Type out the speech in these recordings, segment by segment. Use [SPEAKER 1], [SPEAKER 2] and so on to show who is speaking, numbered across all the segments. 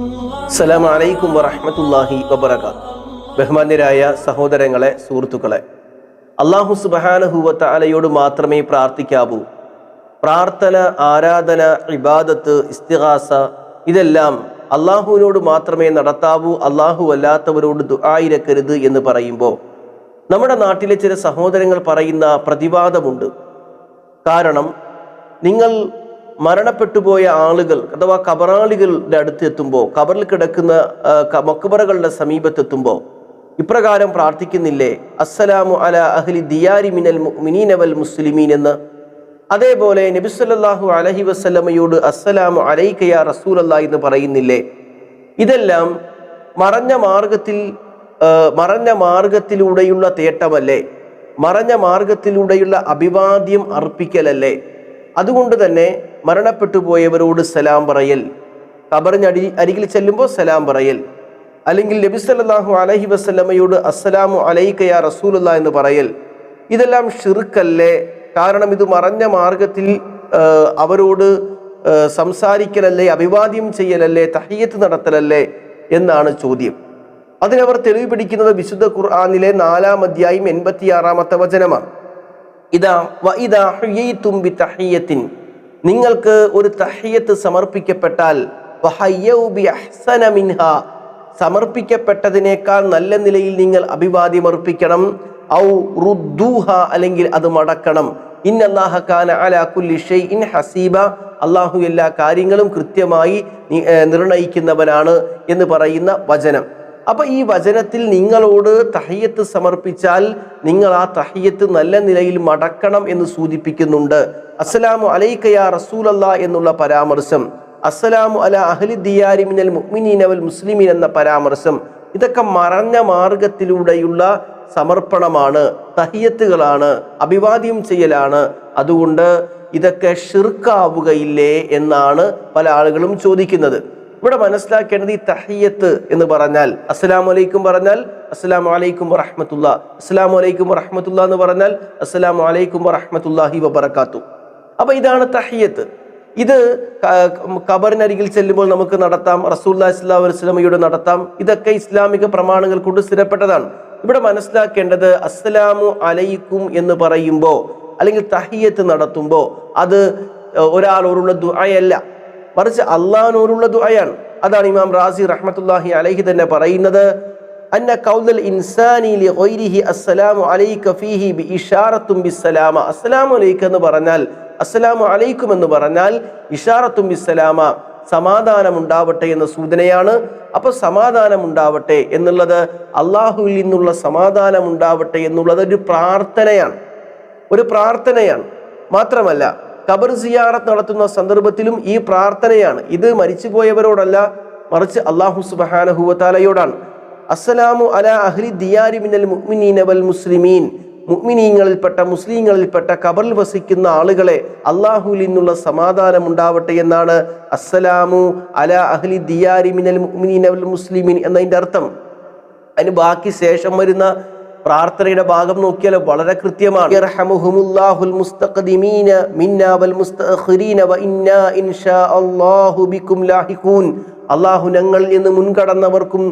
[SPEAKER 1] അസ്സലാമു അലൈക്കും വറഹ്മത്തുള്ളാഹി വബറകാത്ത് ബഹുമാന്യരായ സഹോദരങ്ങളെ സുഹൃത്തുക്കളെ അള്ളാഹു സുബഹാനഹുവത്ത അലയോട് മാത്രമേ പ്രാർത്ഥിക്കാവൂ. പ്രാർത്ഥന ആരാധന ഇബാദത്ത് ഇസ്തിഹാസ ഇതെല്ലാം അള്ളാഹുവിനോട് മാത്രമേ നടത്താവൂ അള്ളാഹു അല്ലാത്തവരോട് ദുആയിരക്കരുത് എന്ന് പറയുമ്പോൾ. നമ്മുടെ നാട്ടിലെ ചില സഹോദരങ്ങൾ പറയുന്ന പ്രതിവാദമുണ്ട്. കാരണം നിങ്ങൾ മരണപ്പെട്ടുപോയ ആളുകൾ അഥവാ കബറാളികളുടെ അടുത്ത് എത്തുമ്പോൾ കബറിൽ കിടക്കുന്ന മക്കുബറകളുടെ സമീപത്തെത്തുമ്പോൾ ഇപ്രകാരം പ്രാർത്ഥിക്കുന്നില്ലേ? അസ്സലാമു അല അഹ്ലി ദിയാരി മിനൽ മിനീനവൽ വൽ മുസ്ലിമീൻ എന്ന്. അതേപോലെ നബിസ്വല്ലാഹു അലഹി വസ്ലമയോട് അസ്സലാമു അലൈക യാ അല്ലാ എന്ന് പറയുന്നില്ലേ? ഇതെല്ലാം മറഞ്ഞ മാർഗത്തിൽ മറഞ്ഞ മാർഗത്തിലൂടെയുള്ള തേട്ടമല്ലേ? മറഞ്ഞ മാർഗത്തിലൂടെയുള്ള അഭിവാദ്യം അർപ്പിക്കലല്ലേ? അതുകൊണ്ട് തന്നെ മരണപ്പെട്ടു പോയവരോട് സലാം പറയൽ. കബറിനടി അരികിൽ ചെല്ലുമ്പോൾ സലാം പറയൽ. അല്ലെങ്കിൽ നബി സല്ലല്ലാഹു അലൈഹി വസല്ലമയോട് അസ്സലാമു അലൈക യാ റസൂലുള്ള എന്ന് പറയൽ. ഇതെല്ലാം ഷിർക്കല്ലേ കാരണം ഇത് മറഞ്ഞ മാർഗത്തിൽ അവരോട് സംസാരിക്കലല്ലേ അഭിവാദ്യം ചെയ്യലല്ലേ തഹയ്യത്ത് നടത്തലല്ലേ എന്നാണ് ചോദ്യം. അതിനവർ തെളിവ് പിടിക്കുന്നത് വിശുദ്ധ ഖുർആാനിലെ നാലാം അധ്യായം എൺപത്തിയാറാമത്തെ വചനമാണ്. ഇതാ വ ഇതാ ഹുയൈതും ബി തഹിയത്തിൻ നിങ്ങൾക്ക് ഒരു തഹിയത്ത് സമർപ്പിക്കപ്പെട്ടാൽ മിൻഹ. സമർപ്പിക്കപ്പെട്ടതിനേക്കാൾ നല്ല നിലയിൽ നിങ്ങൾ അഭിവാദ്യം അർപ്പിക്കണം. ഔ റുദ്ദൂഹ അല്ലെങ്കിൽ അത് മടക്കണം. ഇന്നല്ലാഹ കാന അലാ കുല്ലി ഷൈഇൻ ഹസീബ. അള്ളാഹു എല്ലാ കാര്യങ്ങളും കൃത്യമായി നിർണയിക്കുന്നവനാണ് എന്ന് പറയുന്ന വചനം. അപ്പൊ ഈ വചനത്തിൽ നിങ്ങളോട് തഹയ്യത്ത് സമർപ്പിച്ചാൽ നിങ്ങൾ ആ തഹയ്യത്ത് നല്ല നിലയിൽ മടക്കണം എന്ന് സൂചിപ്പിക്കുന്നുണ്ട്. അസ്സലാമു അലൈക്കയാ റസൂലല്ല എന്നുള്ള പരാമർശം. അസ്സലാമു അല അഹ്ലി ദിയാരി മിനൽ മുഅ്മിനീന വൽ മുസ്ലിമീൻ എന്ന പരാമർശം. ഇതൊക്കെ മറഞ്ഞ മാർഗത്തിലൂടെയുള്ള സമർപ്പണമാണ് തഹിയത്തുകളാണ് അഭിവാദ്യം ചെയ്യലാണ്. അതുകൊണ്ട് ഇതൊക്കെ ഷിർക്കാവുകയില്ലേ എന്നാണ് പല ആളുകളും ചോദിക്കുന്നത്. ഇവിടെ മനസ്സിലാക്കേണ്ടത് ഈ തഹയ്യത്ത് എന്ന് പറഞ്ഞാൽ അസ്സലാം അലൈക്കും പറഞ്ഞാൽ അസ്സലാം വലൈക്കും വറഹമത്തുള്ള അസ്സലാം വലൈക്കും വറഹമത്തുള്ള എന്ന് പറഞ്ഞാൽ അസ്സലാം വലൈക്കും വറഹമത്തുല്ലാഹി വബറക്കാത്തു അപ്പൊ ഇതാണ് തഹയ്യത്ത്. ഇത് കബറിനരികിൽ ചെല്ലുമ്പോൾ നമുക്ക് നടത്താം റസൂല്ലാ ഇസ്ലാം വസ്ലമയോട് നടത്താം. ഇതൊക്കെ ഇസ്ലാമിക പ്രമാണങ്ങൾ കൊണ്ട് സ്ഥിരപ്പെട്ടതാണ്. ഇവിടെ മനസ്സിലാക്കേണ്ടത് അസ്സലാമു അലൈക്കും എന്ന് പറയുമ്പോൾ അല്ലെങ്കിൽ തഹിയത്ത് നടത്തുമ്പോൾ അത് ഒരാളോടുള്ള ദുആയല്ല. മറിച്ച് അള്ളാഹിനോടുള്ള ദുആയാണ്. അതാണ് ഇമാം റാസി റഹ്മത്തുല്ലാഹി അലൈഹി തന്നെ പറയുന്നത്. അന്ന കൗലൽ ഇൻസാനി ലിഗൈരിഹി അസ്സലാമു അലൈക ഫീഹി ബി ബിസ്സലാമ അസ്സലാമു അലൈക എന്ന് പറഞ്ഞാൽ അസ്സലാമു അലൈക്കും എന്ന് പറഞ്ഞാൽ ഇഷാറത്തും ബിസ്സലാമ സമാധാനം ഉണ്ടാവട്ടെ എന്ന സൂചനയാണ്. അപ്പൊ സമാധാനം ഉണ്ടാവട്ടെ എന്നുള്ളത് അള്ളാഹുവിൽ നിന്നുള്ള സമാധാനം ഉണ്ടാവട്ടെ എന്നുള്ളത് ഒരു പ്രാർത്ഥനയാണ്. ഒരു പ്രാർത്ഥനയാണ്. മാത്രമല്ല ഖബർ സിയാറത്ത് നടത്തുന്ന സന്ദർഭത്തിലും ഈ പ്രാർത്ഥനയാണ്. ഇത് മരിച്ചുപോയവരോടല്ല മറിച്ച് അള്ളാഹു സുബഹാനഹുവത്താലയോടാണ് അസ്സലാമു അല അഹ്ലി ദിയാരി മിനൽ മുഅ്മിനീന വൽ മുസ്ലിമീൻ. മുഅ്മിനീങ്ങളിൽപ്പെട്ട മുസ്ലിങ്ങളിൽപ്പെട്ട കബറിൽ വസിക്കുന്ന ആളുകളെ അള്ളാഹുവിൽ നിന്നുള്ള സമാധാനം ഉണ്ടാവട്ടെ എന്നാണ് അസ്സലാമു അല അഹ്ലി ദിയാരി മിനൽ മുഅ്മിനീന വൽ മുസ്ലിമീൻ എന്നതിന്റെ അർത്ഥം. അതിന് ബാക്കി ശേഷം വരുന്ന പ്രാർത്ഥനയുടെ ഭാഗം നോക്കിയാൽ വളരെ കൃത്യമാണ്. അള്ളാഹു ഞങ്ങളിൽ നിന്ന് മുൻകടന്നവർക്കും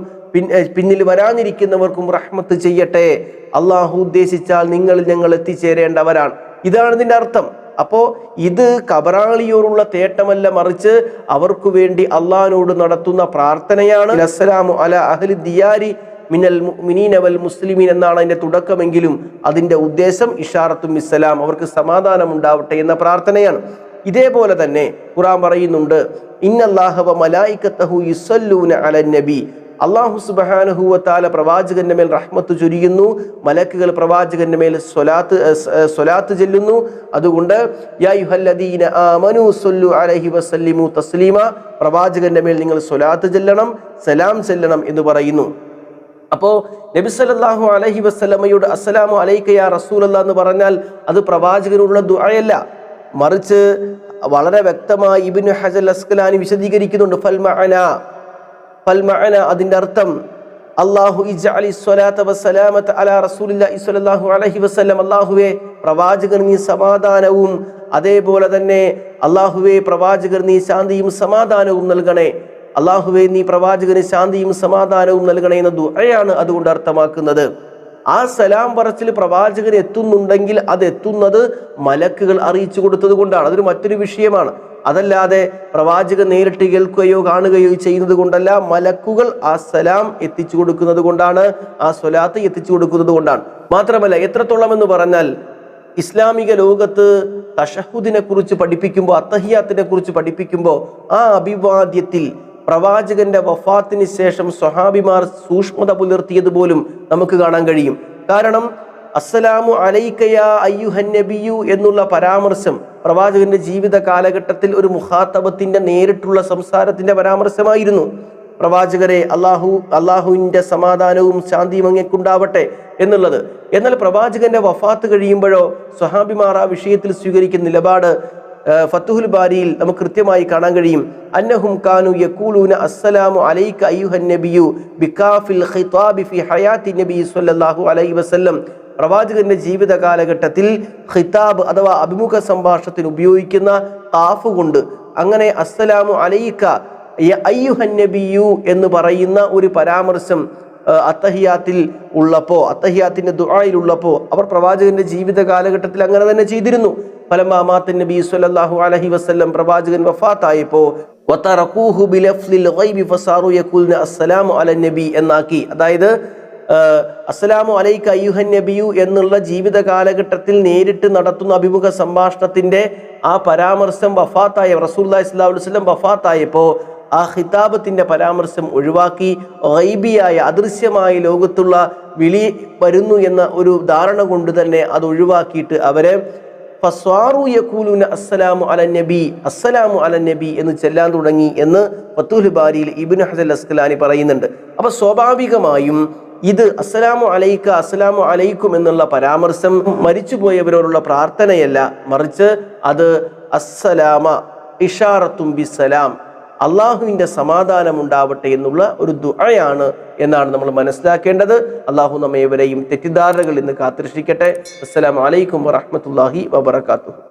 [SPEAKER 1] പിന്നിൽ വരാനിരിക്കുന്നവർക്കും റഹ്മത്ത് ചെയ്യട്ടെ. അള്ളാഹു ഉദ്ദേശിച്ചാൽ നിങ്ങൾ ഞങ്ങൾ എത്തിച്ചേരേണ്ടവരാണ്. ഇതാണ് ഇതിന്റെ അർത്ഥം. അപ്പോൾ ഇത് കബറാളിയോടുള്ള തേട്ടമല്ല മറിച്ച് അവർക്കു വേണ്ടി അള്ളാഹിനോട് നടത്തുന്ന പ്രാർത്ഥനയാണ്. അസ്സലാമു അല അഹ്ലി ദിയാരി മിനൽ മുഅ്മിനീന വൽ മുസ്ലിമീൻ എന്നാണ് അതിന്റെ തുടക്കമെങ്കിലും അതിന്റെ ഉദ്ദേശം ഇഷാറത്തും ഇസ്സലാം അവർക്ക് സമാധാനം ഉണ്ടാവട്ടെ എന്ന പ്രാർത്ഥനയാണ്. ഇതേപോലെ തന്നെ ഖുറാൻ പറയുന്നുണ്ട് ഇന്നല്ലാഹവ മലായിക്കത്തഹു യുസല്ലൂന അലൻ നബി. അള്ളാഹു സുബ്ഹാനഹു വതആല പ്രവാചകന്റെ മേൽ റഹ്മത്ത് ചൊരിയുന്നു മലക്കുകൾ പ്രവാചകന്റെ മേൽ സ്വലാത്ത് സ്വലാത്ത് ചെല്ലുന്നു. അതുകൊണ്ട് ആമനു സല്ലു അലൈഹി വസല്ലിമു തസ്ലീമ പ്രവാചകന്റെ മേൽ നിങ്ങൾ സ്വലാത്ത് ചെല്ലണം സലാം ചെല്ലണം എന്ന് പറയുന്നു. അപ്പോൾ നബി സല്ലല്ലാഹു അലഹി വസല്ലമയോട് അസ്സലാമു അലൈക്കയാ റസൂലല്ലാ എന്ന് പറഞ്ഞാൽ അത് പ്രവാചകനുള്ള ദുആയല്ല. മറിച്ച് വളരെ വ്യക്തമായി ഇബ്നു ഹജൽ അസ്കലാനി വിശദീകരിക്കുന്നുണ്ട് ഫൽ മഅന ഫൽ മഅന അതിന്റെ അർത്ഥം അള്ളാഹു ഇജ്അലി സ്വലാത്ത വസ്സലാമത്ത് അല റസൂലില്ലാഹി ഇസ്വലാഹു അലൈഹി വസല്ലം. അള്ളാഹുവെ പ്രവാചകർ നീ സമാധാനവും അതേപോലെ തന്നെ അള്ളാഹുവെ പ്രവാചകർ നീ ശാന്തിയും സമാധാനവും നൽകണേ. അള്ളാഹുവെ നീ പ്രവാചകന് ശാന്തിയും സമാധാനവും നൽകണേ എന്ന ദുആയാണ് അതുകൊണ്ട് അർത്ഥമാക്കുന്നത്. ആ സലാം പറച്ചിൽ പ്രവാചകൻ എത്തുന്നുണ്ടെങ്കിൽ അത് എത്തുന്നത് മലക്കുകൾ അറിയിച്ചു കൊടുത്തത് കൊണ്ടാണ്. അതൊരു മറ്റൊരു വിഷയമാണ്. അതല്ലാതെ പ്രവാചകൻ നേരിട്ട് കേൾക്കുകയോ കാണുകയോ ചെയ്യുന്നത് കൊണ്ടല്ല മലക്കുകൾ ആ സലാം എത്തിച്ചു കൊടുക്കുന്നത് കൊണ്ടാണ് ആ സ്വലാത്ത് എത്തിച്ചു കൊടുക്കുന്നത് കൊണ്ടാണ്. മാത്രമല്ല എത്രത്തോളം എന്ന് പറഞ്ഞാൽ ഇസ്ലാമിക ലോകത്ത് തഷഹുദിനെ കുറിച്ച് പഠിപ്പിക്കുമ്പോൾ അത്തഹിയാത്തിനെ കുറിച്ച് പഠിപ്പിക്കുമ്പോൾ ആ അഭിവാദ്യത്തിൽ പ്രവാചകന്റെ വഫാത്തിന് ശേഷം സ്വഹാബിമാർ സൂക്ഷ്മത പുലർത്തിയത് പോലും നമുക്ക് കാണാൻ കഴിയും. കാരണം അസ്സലാമു അലൈക്കയ അയ്യുഹൻ നബിയു എന്നുള്ള പരാമർശം പ്രവാചകന്റെ ജീവിത കാലഘട്ടത്തിൽ ഒരു മുഹാത്തബത്തിന്റെ നേരിട്ടുള്ള സംസാരത്തിന്റെ പരാമർശമായിരുന്നു. പ്രവാചകരെ അള്ളാഹു അള്ളാഹുവിന്റെ സമാധാനവും ശാന്തിയും അങ്ങേക്കുണ്ടാവട്ടെ എന്നുള്ളത്. എന്നാൽ പ്രവാചകന്റെ വഫാത്ത് കഴിയുമ്പോഴോ സ്വഹാബിമാർ ആ വിഷയത്തിൽ സ്വീകരിക്കുന്ന നിലപാട് ഫത്തുഹുൽ ബാരിയിൽ നമുക്ക് കൃത്യമായി കാണാൻ കഴിയും. അന്നഹും കാനു യക്കൂലൂന അസ്സലാമു അലൈക അയ്യുഹൻ നബിയു ബികാഫിൽ ഖിതാബി ഫി ഹയാത്തി നബി സല്ലല്ലാഹു അലൈഹി വസല്ലം. പ്രവാചകന്റെ ജീവിത കാലഘട്ടത്തിൽ ഖിതാബ് അഥവാ അഭിമുഖ സംഭാഷണത്തിന് ഉപയോഗിക്കുന്ന കാഫ് കൊണ്ട് അങ്ങനെ അസ്സലാമു അലൈക അയ്യുഹൻ നബിയു എന്ന് പറയുന്ന ഒരു പരാമർശം അത്തഹിയാത്തിൽ ഉള്ളപ്പോ അത്തഹിയാത്തിന്റെ ദുആയിലുള്ളപ്പോൾ അവർ പ്രവാചകന്റെ ജീവിത കാലഘട്ടത്തിൽ അങ്ങനെ തന്നെ ചെയ്തിരുന്നു. ഫലമാമാത്തിൻ നബി സ്വല്ലല്ലാഹു അലൈഹി വസല്ലം പ്രവാചകൻ വഫാത്തായപ്പോ വതറഖൂഹു ബിലഫ്ലിൽ ഗൈബി ഫസാറു യഖൂൽന അസ്സലാമു അലൻ നബി എന്നാക്കി. അതായത് അസ്സലാമു അലൈക അയ്യുഹൻ നബിയു എന്നുള്ള ജീവിത കാലഘട്ടത്തിൽ നേരിട്ട് നടത്തുന്ന അഭിമുഖ സംഭാഷണത്തിന്റെ ആ പരാമർശം വഫാത്തായ റസൂല്ലാ ഇസ്ലാം വസ്ലം വഫാത്തായപ്പോൾ ആ ഹിതാബത്തിന്റെ പരാമർശം ഒഴിവാക്കി റൈബിയായ അദൃശ്യമായ ലോകത്തുള്ള വിളി വരുന്നു എന്ന ഒരു ധാരണ കൊണ്ട് തന്നെ അത് ഒഴിവാക്കിയിട്ട് അവരെ ഫസ്വാറു യഖൂലുന അസ്സലാമു അല നബി അസ്സലാമു അല നബി എന്ന് ചെല്ലാൻ തുടങ്ങി എന്ന് പത്തുൽ ബാരിയിൽ ഇബിൻ ഹസൽ അസ്കലാനി പറയുന്നുണ്ട്. അപ്പൊ സ്വാഭാവികമായും ഇത് അസ്സലാമു അലൈക്ക അസ്സലാമു അലൈക്കും എന്നുള്ള പരാമർശം മരിച്ചുപോയവരോടുള്ള പ്രാർത്ഥനയല്ല മറിച്ച് അത് അസ്സലാമ ഇഷാറത്തും ബിസലാം അള്ളാഹുവിന്റെ സമാധാനം ഉണ്ടാവട്ടെ എന്നുള്ള ഒരു ദുആയാണ് എന്നാണ് നമ്മൾ മനസ്സിലാക്കേണ്ടത്. അള്ളാഹു നമ്മേവരെയും തെറ്റിദ്ധാരണകളിൽ നിന്ന് കാത്തിരക്ഷിക്കട്ടെ. അസ്സലാമു അലൈക്കും വറഹ്മത്തുള്ളാഹി വബറകാതുഹു.